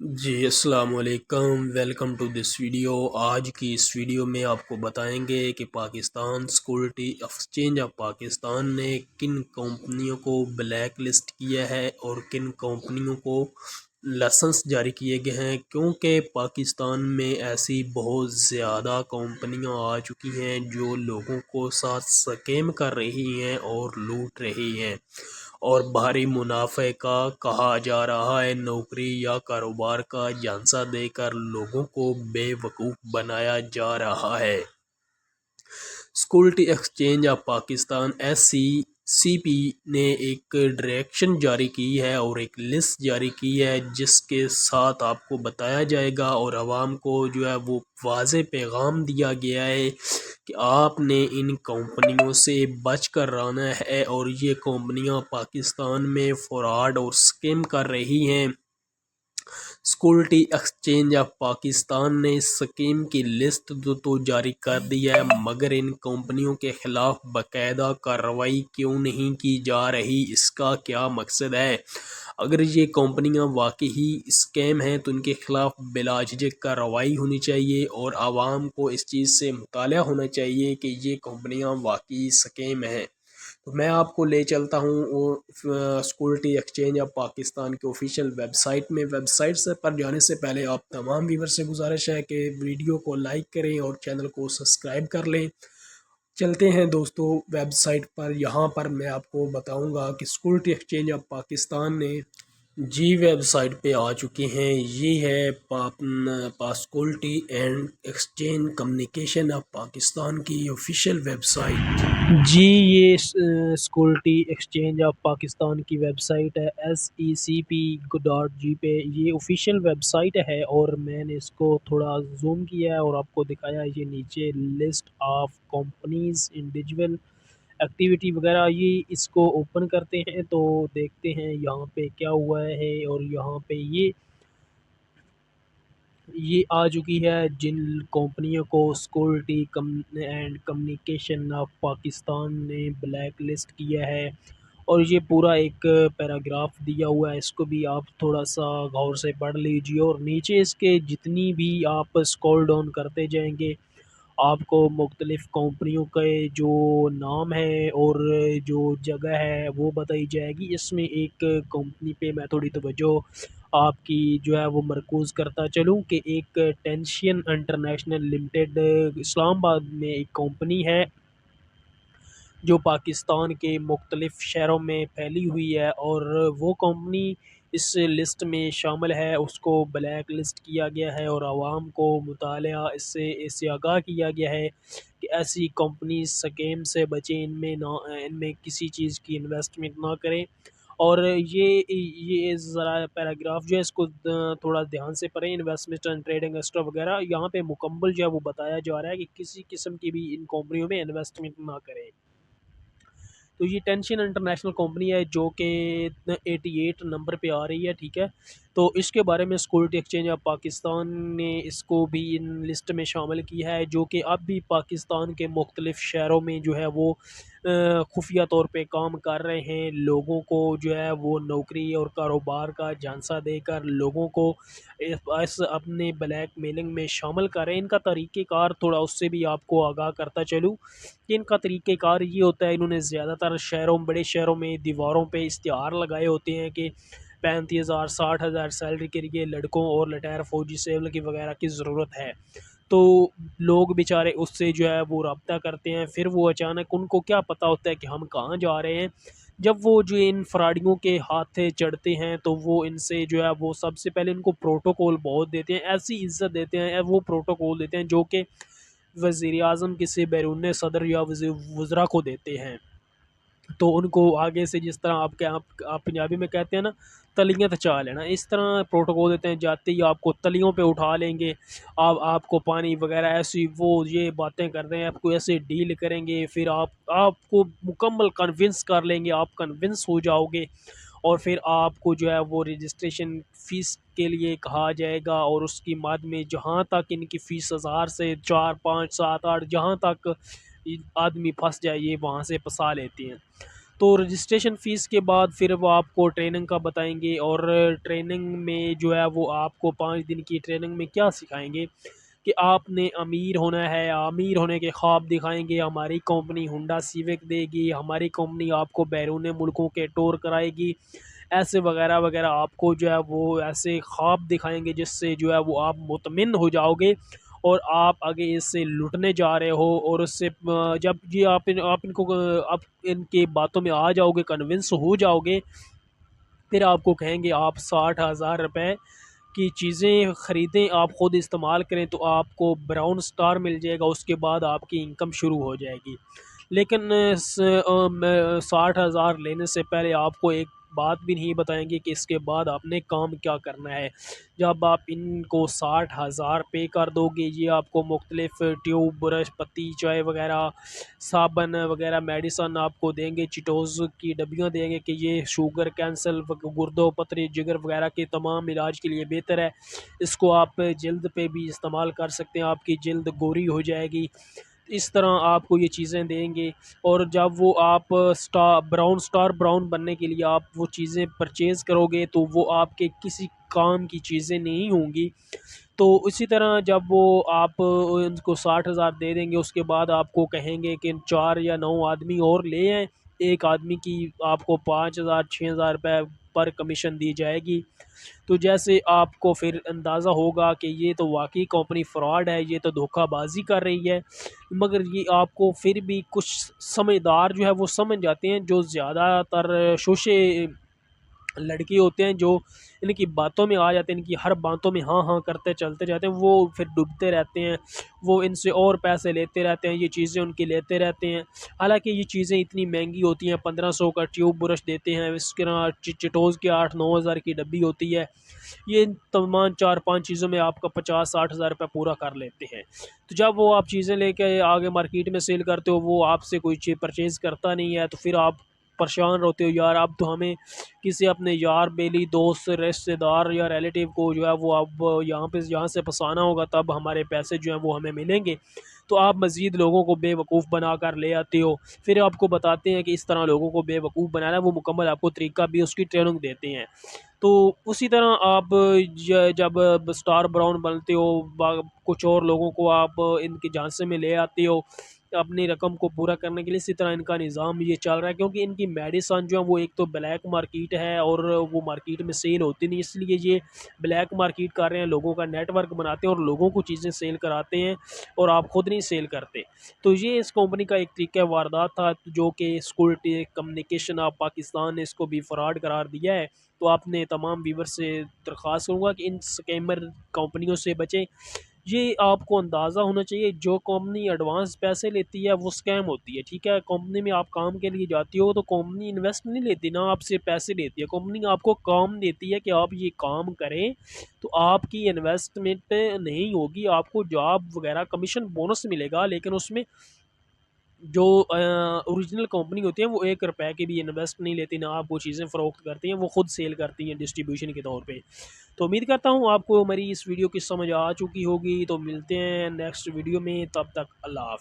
جی السلام علیکم۔ Welcome to this video آج کی اس ویڈیو میں آپ کو بتائیں گے کہ Pakistan security exchange of Pakistan نے کن کمپنیوں کو بلیک لسٹ کیا ہے اور کن کمپنیوں کو لائسنس جاری کیے گئے ہیں۔ کیونکہ پاکستان میں ایسی بہت زیادہ کمپنیاں آ چکی ہیں جو لوگوں کو ساتھ سکیم کر رہی ہیں اور لوٹ رہی ہیں۔ اور بھاری منافع کا کہا جا رہا ہے۔ نوکری یا کاروبار کا جانسا دے کر لوگوں کو بے وقوف بنایا جا رہا ہے۔ Security exchange of Pakistan S C C P نے ایک ڈائریکشن جاری کی ہے اور ایک لسٹ جاری کی ہے جس کے ساتھ آپ کو بتایا جائے گا اور عوام کو جو ہے وہ واضح پیغام دیا گیا ہے کہ آپ نے ان کمپنیوں سے بچ کر رہنا ہے اور یہ کمپنیاں پاکستان میں فراڈ اور سکیم کر رہی ہیں۔ سکورٹی ایکسچینج آف پاکستان نے سکیم کی لسٹ تو جاری کر دی ہے، مگر ان کمپنیوں کے خلاف باقاعدہ کارروائی کیوں نہیں کی جا رہی؟ اس کا کیا مقصد ہے؟ اگر یہ کمپنیاں واقعی اسکیم ہیں تو ان کے خلاف بلا جھجک کارروائی ہونی چاہیے اور عوام کو اس چیز سے مطالعہ ہونا چاہیے کہ یہ کمپنیاں واقعی سکیم ہیں۔ تو میں آپ کو لے چلتا ہوں سکورٹی ایکسچینج آف پاکستان کے آفیشیل ویب سائٹ میں۔ ویب سائٹ سے پر جانے سے پہلے آپ تمام ویور سے گزارش ہے کہ ویڈیو کو لائک کریں اور چینل کو سبسکرائب کر لیں۔ چلتے ہیں دوستو، ویب سائٹ پر۔ یہاں پر میں آپ کو بتاؤں گا کہ سکورٹی ایکسچینج آف پاکستان نے جی ویب سائٹ پہ آ چکے ہیں۔ یہ ہے پاسکولٹی and exchange communication of Pakistan کی آفیشیل ویب سائٹ جی یہ سکورٹی ایکسچینج آف پاکستان کی ویب سائٹ ہے S E C P dot G پہ یہ آفیشیل ویب سائٹ ہے اور میں نے اس کو تھوڑا زوم کیا ہے اور آپ کو دکھایا ہے۔ یہ نیچے list of companies individual activity وغیرہ، یہ اس کو اوپن کرتے ہیں تو دیکھتے ہیں یہاں پہ کیا ہوا ہے اور یہاں پہ یہ یہ آ چکی ہے جن کمپنیوں کو security and communication of Pakistan نے بلیک لسٹ کیا ہے اور یہ پورا ایک پیراگراف دیا ہوا ہے۔ اس کو بھی آپ تھوڑا سا غور سے پڑھ لیجیے اور نیچے اس کے جتنی بھی آپ اسکول ڈاؤن کرتے جائیں گے، آپ کو مختلف کمپنیوں کے جو نام ہے اور جو جگہ ہے وہ بتائی جائے گی۔ اس میں ایک کمپنی پہ میں تھوڑی توجہ آپ کی جو ہے وہ مرکوز کرتا چلوں کہ ایک ٹینشین انٹرنیشنل لمیٹیڈ اسلام آباد میں ایک کمپنی ہے جو پاکستان کے مختلف شہروں میں پھیلی ہوئی ہے اور وہ کمپنی اس لسٹ میں شامل ہے، اس کو بلیک لسٹ کیا گیا ہے اور عوام کو مطالعہ اس سے اس سے آگاہ کیا گیا ہے کہ ایسی کمپنیز سکیم سے بچیں، ان میں نہ، ان میں کسی چیز کی انویسٹمنٹ نہ کریں۔ اور یہ یہ ذرا پیراگراف جو ہے، اس کو تھوڑا دھیان سے پڑھیں انویسٹمنٹ اینڈ ٹریڈنگ ایکسٹرا وغیرہ، یہاں پہ مکمل جو ہے وہ بتایا جا رہا ہے کہ کسی قسم کی بھی ان کمپنیوں میں انویسٹمنٹ نہ کریں۔ تو یہ ٹینشن انٹرنیشنل کمپنی ہے، جو کہ ایٹی ایٹ نمبر پہ آ رہی ہے، ٹھیک ہے۔ تو اس کے بارے میں سکورٹی ایکسچینج آف پاکستان نے اس کو بھی ان لسٹ میں شامل کیا ہے، جو کہ اب بھی پاکستان کے مختلف شہروں میں جو ہے وہ خفیہ طور پہ کام کر رہے ہیں۔ لوگوں کو جو ہے وہ نوکری اور کاروبار کا جھانسا دے کر لوگوں کو اس اپنے بلیک میلنگ میں شامل کریں۔ ان کا طریقہ کار تھوڑا اس سے بھی آپ کو آگاہ کرتا چلوں۔ کہ ان کا طریقہ کار یہ ہوتا ہے، انہوں نے زیادہ تر شہروں، بڑے شہروں میں دیواروں پہ اشتہار لگائے ہوتے ہیں کہ پینتیس ہزار، ساٹھ ہزار سیلری کے لیے لڑکوں اور لٹائر فوجی سیول کی وغیرہ کی ضرورت ہے۔ تو لوگ بیچارے اس سے جو ہے وہ رابطہ کرتے ہیں، پھر وہ اچانک ان کو کیا پتہ ہوتا ہے کہ ہم کہاں جا رہے ہیں۔ جب وہ جو ان فراڈیوں کے ہاتھ چڑھتے ہیں تو وہ ان سے جو ہے وہ سب سے پہلے ان کو پروٹوکول بہت دیتے ہیں، ایسی عزت دیتے ہیں، وہ پروٹوکول دیتے ہیں جو کہ وزیر اعظم کسی بیرون صدر یا وزرا کو دیتے ہیں۔ تو ان کو آگے سے جس طرح آپ کے آپ پنجابی میں کہتے ہیں نا، تلیاں تچا لینا اس طرح پروٹوکول دیتے ہیں، جاتے ہی آپ کو تلیوں پہ اٹھا لیں گے، آپ آپ کو پانی وغیرہ ایسی وہ یہ باتیں کر رہے ہیں، آپ کو ایسے ڈیل کریں گے، پھر آپ آپ کو مکمل کنونس کر لیں گے، آپ کنونس ہو جاؤ گے، اور پھر آپ کو جو ہے وہ رجسٹریشن فیس کے لیے کہا جائے گا، اور اس کی مد میں جہاں تک ان کی فیس ہزار سے چار، پانچ، سات، آٹھ، جہاں تک آدمی پھنس جائے، یہ وہاں سے پھنسا لیتے ہیں۔ تو رجسٹریشن فیس کے بعد پھر وہ آپ کو ٹریننگ کا بتائیں گے اور ٹریننگ میں جو ہے وہ آپ کو پانچ دن کی ٹریننگ میں کیا سکھائیں گے؟ کہ آپ نے امیر ہونا ہے، امیر ہونے کے خواب دکھائیں گے، ہماری کمپنی ہنڈا سیوک دے گی، ہماری کمپنی آپ کو بیرون ملکوں کے ٹور کرائے گی۔ ایسے وغیرہ وغیرہ آپ کو جو ہے وہ ایسے خواب دکھائیں گے جس سے جو ہے وہ آپ مطمئن ہو جاؤ گے۔ اور آپ آگے اس سے لٹنے جا رہے ہو اور اس سے جب یہ آپ آپ ان کو آپ ان کے باتوں میں آ جاؤ گے کنونس ہو جاؤ گے پھر آپ کو کہیں گے آپ ساٹھ ہزار روپے کی چیزیں خریدیں، آپ خود استعمال کریں تو آپ کو براؤن سٹار مل جائے گا، اس کے بعد آپ کی انکم شروع ہو جائے گی۔ لیکن ساٹھ ہزار لینے سے پہلے آپ کو ایک بات بھی نہیں بتائیں گے کہ اس کے بعد آپ نے کام کیا کرنا ہے۔ جب آپ ان کو ساٹھ ہزار پے کر دو گے، یہ آپ کو مختلف ٹیوب، برش، پتی، چائے وغیرہ، صابن وغیرہ، میڈیسن آپ کو دیں گے چٹوز کی ڈبیاں دیں گے کہ یہ شوگر کینسل گردوں پتری، جگر وغیرہ کے تمام علاج کے لیے بہتر ہے۔ اس کو آپ جلد پہ بھی استعمال کر سکتے ہیں، آپ کی جلد گوری ہو جائے گی۔ اس طرح آپ کو یہ چیزیں دیں گے اور جب وہ آپ سٹار براؤن سٹار براؤن بننے کے لیے آپ وہ چیزیں پرچیز کرو گے تو وہ آپ کے کسی کام کی چیزیں نہیں ہوں گی۔ تو اسی طرح جب وہ آپ ان کو ساٹھ ہزار دے دیں گے، اس کے بعد آپ کو کہیں گے کہ چار یا نو آدمی اور لے آئیں۔ ایک آدمی کی آپ کو پانچ ہزار، چھ ہزار روپے پر کمیشن دی جائے گی۔ تو جیسے آپ کو پھر اندازہ ہوگا کہ یہ تو واقعی کمپنی فراڈ ہے، یہ تو دھوکہ بازی کر رہی ہے۔ مگر یہ آپ کو پھر بھی کچھ سمجھدار جو ہے وہ سمجھ جاتے ہیں جو زیادہ تر شوشے لڑکے ہوتے ہیں جو ان کی باتوں میں آ جاتے ہیں، ان کی ہر باتوں میں ہاں ہاں کرتے چلتے جاتے ہیں، وہ پھر ڈوبتے رہتے ہیں، وہ ان سے اور پیسے لیتے رہتے ہیں، یہ چیزیں ان کی لیتے رہتے ہیں۔ حالانکہ یہ چیزیں اتنی مہنگی ہوتی ہیں، پندرہ سو کا ٹیوب برش دیتے ہیں، اس کے چٹوز کی آٹھ نو ہزار کی ڈبی ہوتی ہے۔ یہ تمام چار پانچ چیزوں میں آپ کا پچاس ساٹھ ہزار روپے پورا کر لیتے ہیں۔ تو جب وہ آپ چیزیں لے کے آگے مارکیٹ میں سیل کرتے ہو، وہ آپ سے کوئی چیز پرچیز کرتا نہیں ہے، تو پھر آپ پریشان رہتے ہو، یار، اب تو ہمیں کسی اپنے یار بیلی دوست رشتے دار یا ریلیٹیو کو جو ہے وہ اب یہاں پہ، یہاں سے پسانا ہوگا، تب ہمارے پیسے جو ہیں وہ ہمیں ملیں گے۔ تو آپ مزید لوگوں کو بے وقوف بنا کر لے آتے ہو۔ پھر آپ کو بتاتے ہیں کہ اس طرح لوگوں کو بے وقوف بنانا ہے، وہ مکمل آپ کو طریقہ بھی اس کی ٹریننگ دیتے ہیں۔ تو اسی طرح آپ جب سٹار براؤن بنتے ہو کچھ اور لوگوں کو آپ ان کے جھانسے میں لے آتے ہو۔ اپنی رقم کو پورا کرنے کے لیے اسی طرح ان کا نظام یہ چل رہا ہے، کیونکہ ان کی میڈیسن جو ہے وہ ایک تو بلیک مارکیٹ ہے اور وہ مارکیٹ میں سیل ہوتی نہیں، اس لیے یہ بلیک مارکیٹ کر رہے ہیں، لوگوں کا نیٹ ورک بناتے ہیں اور لوگوں کو چیزیں سیل کراتے ہیں اور آپ خود نہیں سیل کرتے۔ تو یہ اس کمپنی کا ایک طریقہ واردات تھا جو کہ اسکول کمیونیکیشن آف پاکستان نے اس کو بھی فراڈ قرار دیا ہے۔ تو آپ نے تمام ویور سے درخواست کروں گا کہ ان سکیمر کمپنیوں سے بچیں۔ یہ آپ کو اندازہ ہونا چاہیے، جو کمپنی ایڈوانس پیسے لیتی ہے، وہ اسکیم ہوتی ہے، ٹھیک ہے؟ کمپنی میں آپ کام کے لیے جاتی ہو تو کمپنی انویسٹ نہیں لیتی، نہ آپ سے پیسے لیتی ہے، کمپنی آپ کو کام دیتی ہے کہ آپ یہ کام کریں، تو آپ کی انویسٹمنٹ نہیں ہوگی، آپ کو جاب وغیرہ کمیشن بونس ملے گا، لیکن اس میں جو اوریجنل کمپنی ہوتی ہیں، وہ ایک روپے کی بھی انویسٹ نہیں لیتی، نہ آپ وہ چیزیں فروخت کرتی ہیں، وہ خود سیل کرتی ہیں ڈسٹریبیوشن کے طور پہ۔ تو امید کرتا ہوں آپ کو ہماری اس ویڈیو کی سمجھ آ چکی ہوگی۔ تو ملتے ہیں نیکسٹ ویڈیو میں، تب تک اللہ حافظ۔